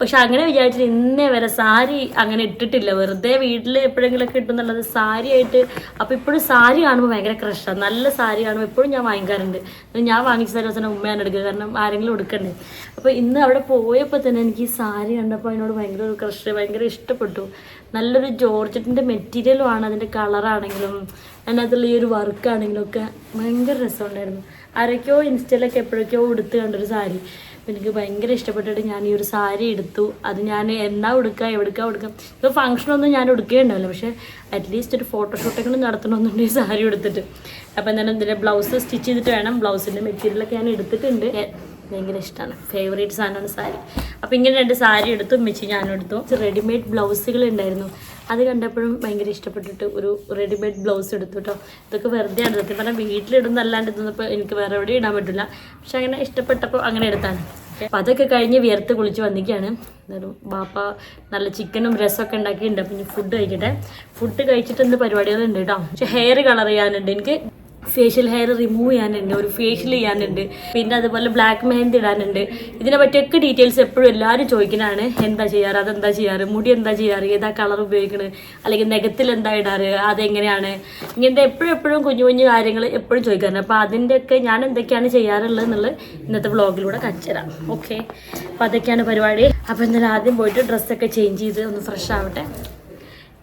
പക്ഷെ അങ്ങനെ വിചാരിച്ചിട്ട് ഇന്നേ വരെ സാരി അങ്ങനെ ഇട്ടിട്ടില്ല. വെറുതെ വീട്ടിൽ എപ്പോഴെങ്കിലുമൊക്കെ ഇട്ടുന്നുള്ളത് സാരി ആയിട്ട്. അപ്പോൾ ഇപ്പോഴും സാരി കാണുമ്പോൾ ഭയങ്കര ക്രഷാണ് നല്ല സാരി കാണുമ്പോൾ എപ്പോഴും ഞാൻ വാങ്ങിക്കാറുണ്ട്. ഞാൻ വാങ്ങിച്ച സാരി അവസാനം ഉമ്മയാണ് എടുക്കുക. കാരണം ആരെങ്കിലും എടുക്കണ്ടേ. അപ്പോൾ ഇന്ന് അവിടെ പോയപ്പോൾ തന്നെ എനിക്ക് ഈ സാരി കണ്ടപ്പോൾ അതിനോട് ഭയങ്കര ഒരു ക്രഷ് ഭയങ്കര ഇഷ്ടപ്പെട്ടു. നല്ലൊരു ജോർജറ്റിന്റെ മെറ്റീരിയലും ആണ് അതിന്റെ കളറാണെങ്കിലും അതിനകത്തുള്ള ഈ ഒരു വർക്കാണെങ്കിലും ഒക്കെ ഭയങ്കര രസമുണ്ടായിരുന്നു. ആരൊക്കെയോ ഇൻസ്റ്റയിലൊക്കെ എപ്പോഴൊക്കെയോ ഉടുത്ത് കണ്ടൊരു സാരി. അപ്പം എനിക്ക് ഭയങ്കര ഇഷ്ടപ്പെട്ടിട്ട് ഞാൻ ഈ ഒരു സാരി എടുത്തു. അത് ഞാൻ എന്നാ ഉടുക്കുക എവിടുക്ക ഉടുക്കുക ഇപ്പോൾ ഫംഗ്ഷനൊന്നും ഞാൻ ഉടുക്കുകയുണ്ടാവില്ല പക്ഷേ അറ്റ്ലീസ്റ്റ് ഒരു ഫോട്ടോഷൂട്ടെങ്കിലും ഈ സാരി എടുത്തിട്ട് അപ്പം എന്തായാലും ഇതിന്റെ ബ്ലൗസ് സ്റ്റിച്ച് ചെയ്തിട്ട് വേണം. ബ്ലൗസിന്റെ മെറ്റീരിയലൊക്കെ ഞാൻ എടുത്തിട്ടുണ്ട്. ഭയങ്കര ഇഷ്ടമാണ് ഫേവറേറ്റ് സാധനമാണ് സാരി. അപ്പോൾ ഇങ്ങനെ രണ്ട് സാരി എടുത്തു മിച്ചി ഞാനും എടുത്തു. റെഡിമെയ്ഡ് ബ്ലൗസുകൾ ഉണ്ടായിരുന്നു. അത് കണ്ടപ്പോഴും ഭയങ്കര ഇഷ്ടപ്പെട്ടിട്ട് ഒരു റെഡിമെയ്ഡ് ബ്ലൗസ് എടുത്തു കേട്ടോ ഇതൊക്കെ വെറുതെ ആണ്. സത്യം പറഞ്ഞാൽ വീട്ടിലിടുന്നല്ലാണ്ട് ഇതൊന്നും എനിക്ക് വേറെ എവിടെയും ഇടാൻ പറ്റില്ല. പക്ഷെ അങ്ങനെ ഇഷ്ടപ്പെട്ടപ്പോൾ അങ്ങനെ എടുത്താണ്. അപ്പം അതൊക്കെ കഴിഞ്ഞ് വിയർത്ത് കുളിച്ച് വന്നിരിക്കുകയാണ്. എന്തായാലും ബാപ്പ നല്ല ചിക്കനും രസമൊക്കെ ഉണ്ടാക്കിയിട്ടുണ്ട്. അപ്പം ഇനി ഫുഡ് കഴിക്കട്ടെ. ഫുഡ് കഴിച്ചിട്ട് എന്ത് പരിപാടികളുണ്ട് കേട്ടോ പക്ഷെ ഹെയർ കളർ ചെയ്യാനുണ്ട്. എനിക്ക് ഫേഷ്യൽ ഹെയർ റിമൂവ് ചെയ്യാനുണ്ട് ഒരു ഫേഷ്യൽ ചെയ്യാനുണ്ട് പിന്നെ അതുപോലെ ബ്ലാക്ക് മെഹന്തി ഇടാനുണ്ട്. ഇതിനെ പറ്റിയൊക്കെ ഡീറ്റെയിൽസ് എപ്പോഴും എല്ലാവരും ചോദിക്കുന്നതാണ് എന്താ ചെയ്യാറ് അതെന്താ ചെയ്യാറ് മുടി എന്താ ചെയ്യാറ് ഏതാ കളർ ഉപയോഗിക്കുന്നത് അല്ലെങ്കിൽ നെഗത്തിൽ എന്താ ഇടാറ് അതെങ്ങനെയാണ് ഇങ്ങനത്തെ എപ്പോഴും എപ്പോഴും കുഞ്ഞു കുഞ്ഞു കാര്യങ്ങൾ എപ്പോഴും ചോദിക്കാറുണ്ട്. അപ്പോൾ അതിന്റെയൊക്കെ ഞാൻ എന്തൊക്കെയാണ് ചെയ്യാറുള്ളത് എന്നുള്ളത് ഇന്നത്തെ വ്ളോഗിലൂടെ കച്ചരാം ഓക്കെ അപ്പോൾ അതൊക്കെയാണ് പരിപാടി. അപ്പോൾ എന്തായാലും ആദ്യം പോയിട്ട് ഡ്രസ്സൊക്കെ ചേഞ്ച് ചെയ്ത് ഒന്ന് ഫ്രഷ് ആവട്ടെ.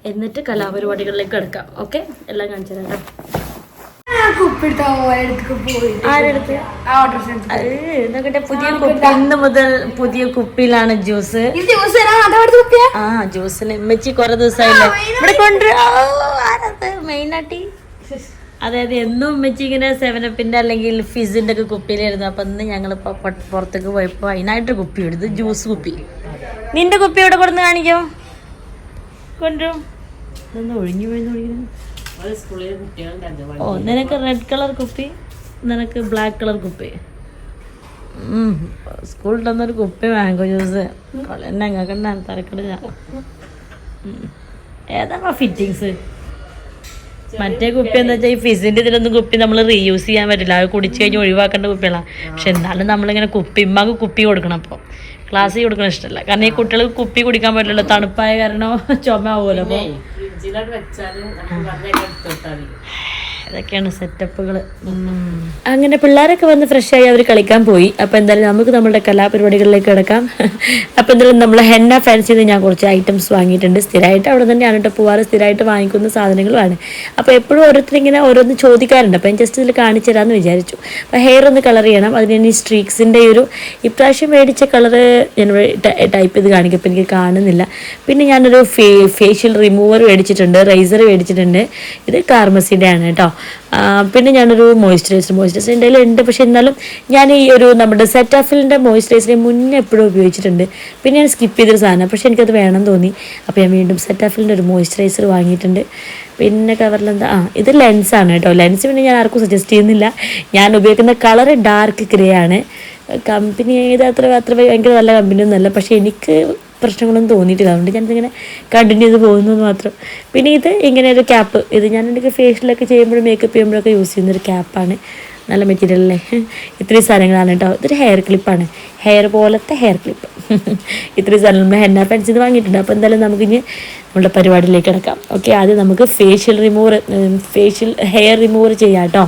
എന്നിട്ട് കലാപരിപാടികളിലേക്ക് കിടക്കാം. ഓക്കെ എല്ലാം കാണിച്ചു തരാം കുപ്പിട്ടോ നോക്കട്ടെ പുതിയ കുപ്പി ഇന്ന് മുതൽ പുതിയ കുപ്പിയിലാണ് ജ്യൂസ്. ആ ജ്യൂസിന് ഉമ്മച്ചി കൊറേ ദിവസമായില്ലേ? ഇവിടെ കൊണ്ട് മെയിനാട്ടി. അതായത് എന്നും ഉമ്മച്ചി ഇങ്ങനെ സെവനപ്പിന്റെ അല്ലെങ്കിൽ ഫിസിന്റെ ഒക്കെ കുപ്പിയിലായിരുന്നു. അപ്പൊ ഇന്ന് ഞങ്ങളിപ്പോൾ പുറത്തേക്ക് പോയപ്പോൾ അതിനായിട്ട് കുപ്പി എടുത്ത് ജ്യൂസ് കുപ്പി. നിന്റെ കുപ്പി എവിടെ കൊടുന്ന് കാണിക്കോ? കൊണ്ടുവരും. ഇതൊന്ന് ഒഴിഞ്ഞു പോയി ഒഴിക്കുന്നു ഓ നിനക്ക് റെഡ് കളർ കുപ്പി നിനക്ക് ബ്ലാക്ക് കളർ കുപ്പി. സ്കൂളിൽ തന്നൊരു കുപ്പി മാംഗോ ജ്യൂസ്. എന്നെ ഞങ്ങൾക്ക് തരക്കടില്ല ഏതാണോ ഫിറ്റിങ്സ് മറ്റേ കുപ്പി എന്താ വെച്ചാൽ ഈ ഫിസിന്റെ ഇതിലൊന്നും കുപ്പി നമ്മൾ റീയൂസ് ചെയ്യാൻ പറ്റില്ല. അത് കുടിച്ചു കഴിഞ്ഞ് ഒഴിവാക്കേണ്ട കുപ്പികളാണ് പക്ഷെ എന്നാലും നമ്മളിങ്ങനെ കുപ്പി ഇമ്മക്ക് കുപ്പി കൊടുക്കണം അപ്പോൾ ക്ലാസ്സിൽ കൊടുക്കണം ഇഷ്ടമല്ല കാരണം ഈ കുട്ടികൾക്ക് കുപ്പി കുടിക്കാൻ പറ്റില്ലല്ലോ. തണുപ്പായ കാരണം ചുമ ആവുമല്ലോ അപ്പോൾ ഫ്രിഡ്ജിലോട്ട് വെച്ചാൽ നമുക്ക് വെറുതെ എടുത്തോട്ടാൽ ഇതൊക്കെയാണ് സെറ്റപ്പുകൾ അങ്ങനെ പിള്ളേരൊക്കെ വന്ന് ഫ്രഷ് ആയി അവർ കളിക്കാൻ പോയി. അപ്പോൾ എന്തായാലും നമുക്ക് നമ്മുടെ കലാപരിപാടികളിലേക്ക് കിടക്കാം. അപ്പോൾ എന്തായാലും നമ്മൾ ഹെന്ന ഫാൻസിയിൽ നിന്ന് ഞാൻ കുറച്ച് ഐറ്റംസ് വാങ്ങിയിട്ടുണ്ട്. സ്ഥിരമായിട്ട് അവിടെ തന്നെയാണ് കേട്ടോ. പോവാറ് സ്ഥിരമായിട്ട് വാങ്ങിക്കുന്ന സാധനങ്ങളുമാണ്. അപ്പോൾ എപ്പോഴും ഓരോരുത്തർ ഇങ്ങനെ ഓരോന്ന് ചോദിക്കാറുണ്ട്. അപ്പോൾ ഞാൻ ജസ്റ്റ് ഇതിൽ കാണിച്ചു തരാമെന്ന് വിചാരിച്ചു. അപ്പോൾ ഹെയർ ഒന്ന് കളർ ചെയ്യണം. അതിന് ഇനി സ്ട്രീക്സിന്റെ സ്ട്രീക്സിന്റെ ഒരു ഇപ്രാവശ്യം മേടിച്ച കളറ് ഞാൻ ടൈപ്പ് ചെയ്ത് കാണിക്കും. അപ്പോൾ എനിക്ക് കാണുന്നില്ല. പിന്നെ ഞാനൊരു ഫേ ഫേഷ്യൽ റിമൂവർ മേടിച്ചിട്ടുണ്ട്. റൈസർ മേടിച്ചിട്ടുണ്ട്. ഇത് കാർമസിന്റെ ആണ് കേട്ടോ. പിന്നെ ഞാനൊരു മോയ്സ്ചറൈസർ മോയ്സ്ചറൈസർ എന്റെ ഉണ്ട് പക്ഷേ എന്നാലും ഞാൻ ഈ ഒരു നമ്മുടെ സെറ്റാഫിലിന്റെ മോയ്സ്ചറൈസർ മുന്നേ എപ്പോഴും ഉപയോഗിച്ചിട്ടുണ്ട്. പിന്നെ ഞാൻ സ്കിപ്പ് ചെയ്തൊരു സാധനം. പക്ഷേ എനിക്കത് വേണം തോന്നി. അപ്പോൾ ഞാൻ വീണ്ടും സെറ്റാഫിലിന്റെ ഒരു മോയ്സ്ചറൈസർ വാങ്ങിയിട്ടുണ്ട്. പിന്നെ കവറിൽ എന്താ? ആ ഇത് ലെൻസാണ് കേട്ടോ. ലെൻസ് പിന്നെ ഞാൻ ആർക്കും സജസ്റ്റ് ചെയ്യുന്നില്ല. ഞാൻ ഉപയോഗിക്കുന്ന കളർ ഡാർക്ക് ഗ്രേ ആണ്. കമ്പനി ഏത് അത്ര അത്ര ഭയങ്കര നല്ല കമ്പനി ഒന്നുമല്ല. പക്ഷെ എനിക്ക് പ്രശ്നങ്ങളൊന്നും തോന്നിയിട്ടില്ല. അതുകൊണ്ട് ഞാനിതിങ്ങനെ കണ്ടിന്യൂ ചെയ്ത് പോകുന്നത് മാത്രം. പിന്നെ ഇത് ഇങ്ങനെ ഒരു ക്യാപ്പ് ഇത് ഞാൻ എനിക്ക് ഫേഷ്യലൊക്കെ ചെയ്യുമ്പോഴും മേക്കപ്പ് ചെയ്യുമ്പോഴൊക്കെ യൂസ് ചെയ്യുന്നൊരു ക്യാപ്പാണ് നല്ല മെറ്റീരിയൽ അല്ലേ? ഇത്രയും സാധനങ്ങളാണ് കേട്ടോ. ഇതൊരു ഹെയർ ക്ലിപ്പാണ് ഹെയർ പോലത്തെ ഹെയർ ക്ലിപ്പ് ഇത്രയും സാധനം നമ്മൾ ഹെന്ന ഫ്രണ്ട്സ് ഇത് വാങ്ങിയിട്ടുണ്ട്. അപ്പോൾ എന്തായാലും നമുക്കിനി നമ്മുടെ പരിപാടിയിലേക്ക് കിടക്കാം. ഓക്കെ ആദ്യം നമുക്ക് facial remover facial hair remover ചെയ്യാം കേട്ടോ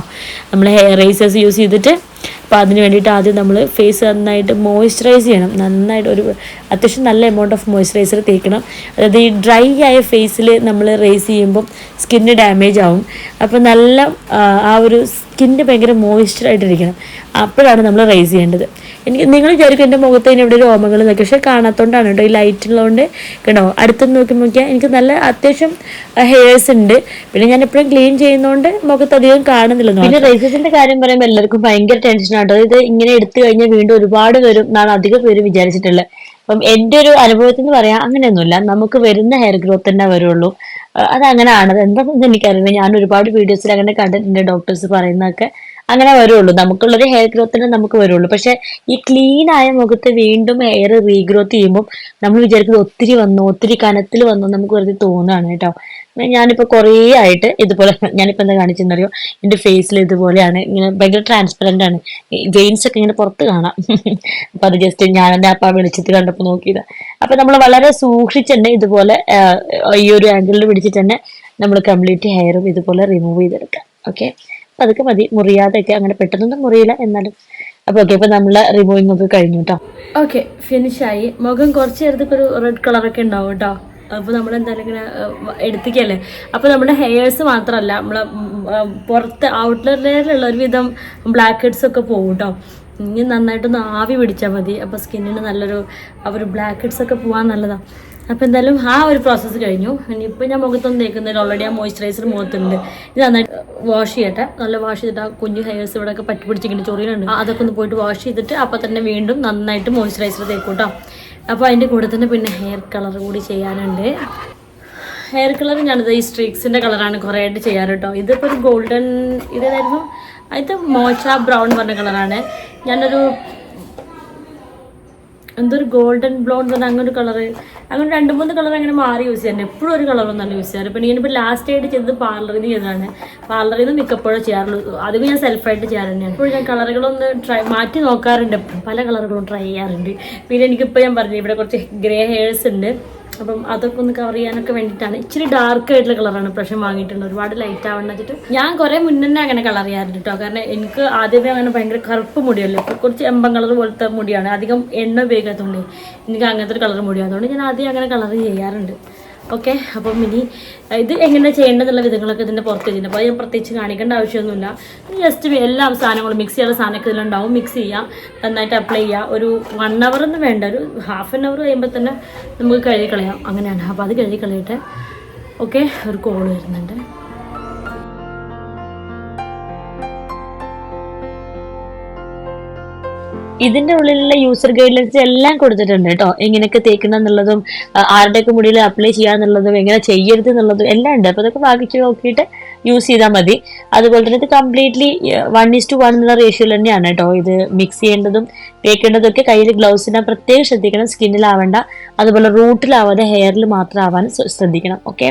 നമ്മൾ ഹെയർ റൈസേഴ്സ് യൂസ് ചെയ്തിട്ട് അപ്പോൾ അതിന് വേണ്ടിയിട്ട് ആദ്യം നമ്മൾ ഫേസ് നന്നായിട്ട് മോയ്സ്ചറൈസ് ചെയ്യണം. നന്നായിട്ട് ഒരു അത്യാവശ്യം നല്ല എമൗണ്ട് ഓഫ് മോയ്സ്ചറൈസർ തേക്കണം. അതായത് ഈ ഡ്രൈ ആയ ഫേസിൽ നമ്മൾ റേസ് ചെയ്യുമ്പം സ്കിന്ന് ഡാമേജ് ആവും. അപ്പോൾ നല്ല ആ, ഒരു സ്കിന്ന് ഭയങ്കര മോയ്സ്ചറായിട്ടിരിക്കണം അപ്പോഴാണ് നമ്മൾ റേസ് ചെയ്യേണ്ടത്. എനിക്ക് നിങ്ങൾ വിചാരിക്കും എന്റെ മുഖത്ത് ഇനി ഇവിടെ രോമങ്ങൾ നോക്കി പക്ഷേ കാണാത്തതുകൊണ്ടാണ് കേട്ടോ ഈ ലൈറ്റ് ഉള്ളതുകൊണ്ട് കേട്ടോ അടുത്തുനിന്ന് നോക്കി നോക്കിയാൽ എനിക്ക് നല്ല അത്യാവശ്യം ഹെയർസ് ഉണ്ട്. പിന്നെ ഞാൻ എപ്പോഴും ക്ലീൻ ചെയ്യുന്നതുകൊണ്ട് മുഖത്ത് അധികം കാണുന്നില്ല പിന്നെ റേസസിന്റെ കാര്യം പറയുമ്പോൾ എല്ലാവർക്കും ഭയങ്കര ടെൻഷൻ ആണ് ഇത് ഇങ്ങനെ എടുത്തു കഴിഞ്ഞാൽ വീണ്ടും ഒരുപാട് വരും എന്നാണ് അധികം പേര് വിചാരിച്ചിട്ടുള്ളത്. അപ്പം എന്റെ ഒരു അനുഭവത്തിൽ നിന്ന് പറയാം അങ്ങനെയൊന്നുമില്ല. നമുക്ക് വരുന്ന ഹെയർ ഗ്രോത്ത് തന്നെ വരുള്ളൂ. അത് അതങ്ങനെയാണ് അത് എന്താണെന്ന് എനിക്കറിയില്ല. ഞാൻ ഒരുപാട് വീഡിയോസിൽ അങ്ങനെ കണ്ടിട്ടുണ്ട് ഡോക്ടേഴ്സ് പറയുന്നതൊക്കെ. അങ്ങനെ വരുള്ളൂ. നമുക്കുള്ളൊരു ഹെയർ ഗ്രോത്തിന് നമുക്ക് വരുള്ളൂ. പക്ഷെ ഈ ക്ലീൻ ആയ മുഖത്ത് വീണ്ടും ഹെയർ റീഗ്രോത്ത് ചെയ്യുമ്പോൾ നമ്മൾ വിചാരിക്കുന്നത് ഒത്തിരി വന്നു ഒത്തിരി കനത്തിൽ വന്നു നമുക്ക് വെറുതെ തോന്നുകയാണ് കേട്ടോ. ഞാനിപ്പോൾ കുറേ ആയിട്ട് ഇതുപോലെ ഞാനിപ്പോൾ എന്താ കാണിച്ചെന്നറിയോ? എന്റെ ഫേസിൽ ഇതുപോലെയാണ്. ഇങ്ങനെ ഭയങ്കര ട്രാൻസ്പെറന്റ് ആണ്. വെയിൻസ് ഒക്കെ ഇങ്ങനെ പുറത്ത് കാണാം. അപ്പോൾ അത് ജസ്റ്റ് ഞാൻ എന്റെ അപ്പ വിളിച്ചിട്ട് കണ്ടപ്പോൾ നോക്കിയത്. അപ്പോൾ നമ്മൾ വളരെ സൂക്ഷിച്ചുണ്ട് ഇതുപോലെ ഈ ഒരു ആംഗിളിൽ പിടിച്ചിട്ട് തന്നെ നമ്മൾ കംപ്ലീറ്റ് ഹെയറും ഇതുപോലെ റിമൂവ് ചെയ്തെടുക്കാം. ഓക്കെ അതൊക്കെ മതി. മുറിയാതെയൊക്കെ അങ്ങനെ പെട്ടെന്നൊന്നും മുറിയില്ല എന്നാലും. അപ്പൊ ഓക്കെ ഇപ്പൊ നമ്മളെ റിമൂവിങ് ഒക്കെ കഴിഞ്ഞു കേട്ടോ ഓക്കെ ആയി. മുഖം കുറച്ച് നേരത്തേക്ക് ഒരു റെഡ് ഒക്കെ ഉണ്ടാവും കേട്ടോ അപ്പോൾ നമ്മൾ എന്തായാലും ഇങ്ങനെ എടുത്തിക്കല്ലേ? അപ്പോൾ നമ്മുടെ ഹെയേഴ്സ് മാത്രമല്ല നമ്മളെ പുറത്ത് ഔട്ട്ലെറ്റ് ലെയറിലുള്ള ഒരുവിധം ബ്ലാക്ക് ഹെഡ്സ് ഒക്കെ പോകും കേട്ടോ ഇനി നന്നായിട്ടൊന്ന് ആവി പിടിച്ചാൽ മതി. അപ്പോൾ സ്കിന്നിന് നല്ലൊരു ആ ഒരു ബ്ലാക്ക് ഹെഡ്സ് ഒക്കെ പോകാൻ നല്ലതാണ് അപ്പോൾ എന്തായാലും ആ ഒരു പ്രോസസ്സ് കഴിഞ്ഞു. ഇനിയിപ്പോൾ ഞാൻ മുഖത്തൊന്നും തേക്കുന്നില്ല ഓൾറെഡി ആ മോയ്സ്ചറൈസർ മുഖത്തുണ്ട്. ഇത് നന്നായിട്ട് വാഷ് ചെയ്യട്ടെ. നല്ല വാഷ് ചെയ്തിട്ട് ആ കുഞ്ഞു ഹെയർസ് ഇവിടെ ഒക്കെ പറ്റി പിടിച്ചിട്ടുണ്ട് ചൊറിയിലുണ്ട് അതൊക്കെ ഒന്ന് പോയിട്ട് വാഷ് ചെയ്തിട്ട് അപ്പോൾ തന്നെ വീണ്ടും നന്നായിട്ട് മോയ്സ്ചറൈസർ തേക്കൂട്ടോ അപ്പൊ അപ്പോൾ അതിന്റെ കൂടെ തന്നെ പിന്നെ ഹെയർ കളർ കൂടി ചെയ്യാനുണ്ട്. ഹെയർ കളർ ഞാനിത് ഈ സ്ട്രീക്സിന്റെ കളറാണ് കുറേ ആയിട്ട് ചെയ്യാറ് കേട്ടോ ഇതിപ്പോൾ ഒരു ഗോൾഡൻ ഇതായിരുന്നു ഇത് മോച്ച ബ്രൗൺ പറഞ്ഞ കളറാണ് ഞാനൊരു എന്തൊരു ഗോൾഡൻ ബ്ലോണ്ട് എന്ന് അങ്ങനെ ഒരു കളറ് അങ്ങനെ രണ്ട് മൂന്ന് കളർ അങ്ങനെ മാറി യൂസ് ചെയ്യാറുണ്ട്. എപ്പോഴും ഒരു കളറൊന്നല്ല യൂസ് ചെയ്യാറ്. പിന്നെ ഞാനിപ്പോൾ ലാസ്റ്റ് ആയിട്ട് ചെയ്തത് പാർലറിൽ നിന്ന് ചെയ്തതാണ്. പാർലറിൽ നിന്ന് മിക്കപ്പോഴും ചെയ്യാറുള്ളൂ. അധികം ഞാൻ സെൽഫായിട്ട് ചെയ്യാറ് തന്നെയാണ്. ഇപ്പോൾ ഞാൻ കളറുകളൊന്ന് ട്രൈ മാറ്റി നോക്കാറുണ്ട്. പല കളറുകളും ട്രൈ ചെയ്യാറുണ്ട്. പിന്നെ എനിക്കിപ്പോൾ ഞാൻ പറഞ്ഞു ഇവിടെ കുറച്ച് ഗ്രേ ഹെയർസ് ഉണ്ട്. അപ്പം അതൊക്കെ ഒന്ന് കവർ ചെയ്യാനൊക്കെ വേണ്ടിയിട്ടാണ്. ഇച്ചിരി ഡാർക്ക് ആയിട്ടുള്ള കളറാണ് പ്രശ്നം വാങ്ങിയിട്ടുണ്ട്. ഒരുപാട് ലൈറ്റ് ആവണം വെച്ചിട്ട്. ഞാൻ കുറേ മുന്നേ അങ്ങനെ കളർ ചെയ്യാറുണ്ട് കേട്ടോ കാരണം എനിക്ക് ആദ്യമേ അങ്ങനെ ഭയങ്കര കറുപ്പ് മുടിയല്ലോ? ഇപ്പോൾ കുറച്ച് എമ്പം കളർ പോലത്തെ മുടിയാണ്. അധികം എണ്ണ ഉപയോഗിക്കാത്തതുകൊണ്ട് എനിക്ക് അങ്ങനത്തെ ഒരു കളർ മുടിയാത്തതുകൊണ്ട് ഞാൻ ആദ്യം അങ്ങനെ കളർ ചെയ്യാറുണ്ട്. ഓക്കെ അപ്പം ഇനി ഇത് എങ്ങനെ ചെയ്യേണ്ടതെന്നുള്ള വിധങ്ങളൊക്കെ ഇതിന്റെ പുറത്ത് വെച്ചിട്ടുണ്ട് അപ്പോൾ ഞാൻ പ്രത്യേകിച്ച് കാണിക്കേണ്ട ആവശ്യമൊന്നുമില്ല. ജസ്റ്റ് എല്ലാ സാധനങ്ങളും മിക്സ് ചെയ്യാനുള്ള സാധനമൊക്കെ ഇതിലുണ്ടാവും മിക്സ് ചെയ്യാം. നന്നായിട്ട് അപ്ലൈ ചെയ്യുക ഒരു വൺ അവർ ഒന്നും വേണ്ട ഒരു ഹാഫ് ആൻ അവർ കഴിയുമ്പോൾ തന്നെ നമുക്ക് കഴുകി കളയാം. അങ്ങനെയാണ്. അപ്പോൾ അത് കഴുകി കളയട്ടെ. ഓക്കെ ഒരു കോൾ വരുന്നുണ്ട്. ഇതിന്റെ ഉള്ളിലുള്ള യൂസർ ഗൈഡ്ലൈൻസ് എല്ലാം കൊടുത്തിട്ടുണ്ട് കേട്ടോ എങ്ങനെയൊക്കെ തേക്കണം എന്നുള്ളതും ആരുടെയൊക്കെ മുടിയിൽ അപ്ലൈ ചെയ്യാന്നുള്ളതും എങ്ങനെ ചെയ്യരുത് എന്നുള്ളതും എല്ലാം ഉണ്ട്. അപ്പോൾ അതൊക്കെ വാങ്ങിച്ച് നോക്കിയിട്ട് യൂസ് ചെയ്താൽ മതി. അതുപോലെ തന്നെ ഇത് completely one is to one എന്നുള്ള റേഷ്യോയിൽ തന്നെയാണ് കേട്ടോ ഇത് മിക്സ് ചെയ്യേണ്ടതും തേക്കേണ്ടതും ഒക്കെ കയ്യിൽ ഗ്ലൗസിനെ പ്രത്യേകം ശ്രദ്ധിക്കണം. സ്കിന്നിലാവണ്ട അതുപോലെ റൂട്ടിലാവാതെ ഹെയറിൽ മാത്രം ആവാൻ ശ്രദ്ധിക്കണം. ഓക്കെ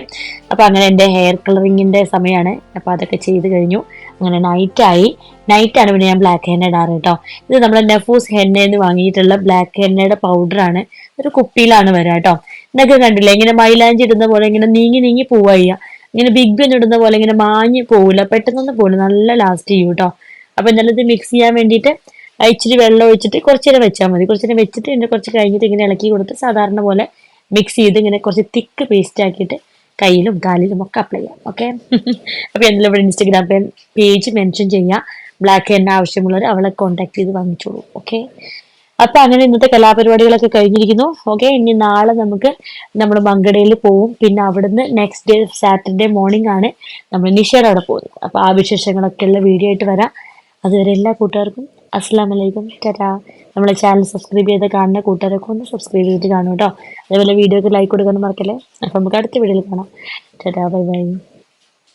അപ്പോൾ അങ്ങനെ എന്റെ ഹെയർ കളറിങ്ങിന്റെ സമയമാണ് അപ്പോൾ അതൊക്കെ ചെയ്ത് കഴിഞ്ഞു. അങ്ങനെ നൈറ്റായി നൈറ്റാണ് പിന്നെ ഞാൻ ബ്ലാക്ക് ഹെന്ന ഇടാറ് കേട്ടോ. ഇത് നമ്മൾ നെഫൂസ് ഹെന്നയെന്ന് വാങ്ങിയിട്ടുള്ള ബ്ലാക്ക് ഹെന്നയുടെ പൗഡറാണ് ഒരു കുപ്പിയിലാണ് വരിക കേട്ടോ. എന്നൊക്കെ കണ്ടില്ലേ? ഇങ്ങനെ മൈലാഞ്ചി ഇടുന്ന പോലെ ഇങ്ങനെ നീങ്ങി നീങ്ങി പോവുക ഇങ്ങനെ ബിഗ് ബെൻ ഇടുന്ന പോലെ ഇങ്ങനെ മാഞ്ഞ് പോവില്ല. പെട്ടെന്നൊന്നും പോകില്ല നല്ല ലാസ്റ്റ് ചെയ്യും കേട്ടോ. അപ്പോൾ എന്നാലും ഇത് മിക്സ് ചെയ്യാൻ വേണ്ടിയിട്ട് ഇച്ചിരി വെള്ളം ഒഴിച്ചിട്ട് കുറച്ച് നേരം വെച്ചാൽ മതി. കുറച്ച് നേരം വെച്ചിട്ട് പിന്നെ കുറച്ച് കഴിഞ്ഞിട്ട് ഇങ്ങനെ ഇളക്കി കൊടുത്ത് സാധാരണ പോലെ മിക്സ് ചെയ്ത് ഇങ്ങനെ കുറച്ച് തിക്ക് പേസ്റ്റ് ആക്കിയിട്ട് കയ്യിലും കാലിലും ഒക്കെ അപ്ലൈ ചെയ്യാം ഓക്കെ അപ്പോൾ എന്തെങ്കിലും ഇവിടെ ഇൻസ്റ്റഗ്രാം പേജ് മെൻഷൻ ചെയ്യുക ബ്ലാക്ക് ഹെയറിന് ആവശ്യമുള്ളവർ അവളെ കോൺടാക്ട് ചെയ്ത് വാങ്ങിച്ചോളൂ ഓക്കെ അപ്പൊ അങ്ങനെ ഇന്നത്തെ കലാപരിപാടികളൊക്കെ കഴിഞ്ഞിരിക്കുന്നു ഓക്കെ ഇനി നാളെ നമുക്ക് നമ്മൾ മങ്കടയിൽ പോവും. പിന്നെ അവിടുന്ന് നെക്സ്റ്റ് ഡേ സാറ്റർഡേ മോർണിംഗ് ആണ് നമ്മൾ നിഷയുടെ അവിടെ പോകുന്നത്. അപ്പൊ ആ വിശേഷങ്ങളൊക്കെ ഉള്ള വീഡിയോ ആയിട്ട് വരാം. അതുവരെ എല്ലാ കൂട്ടുകാർക്കും അസ്സാം വലൈക്കും ടാറ്റാ. നമ്മളെ ചാനൽ സബ്സ്ക്രൈബ് ചെയ്ത് കാണുന്ന കൂട്ടുകാരൊക്കെ ഒന്ന് സബ്സ്ക്രൈബ് ചെയ്തിട്ട് കാണും കേട്ടോ. അതേപോലെ വീഡിയോക്ക് ലൈക്ക് കൊടുക്കാൻ മറക്കല്ലേ? അപ്പം നമുക്ക് അടുത്ത വീഡിയോയിൽ കാണാം. ചേട്ടാ ബൈ ബൈ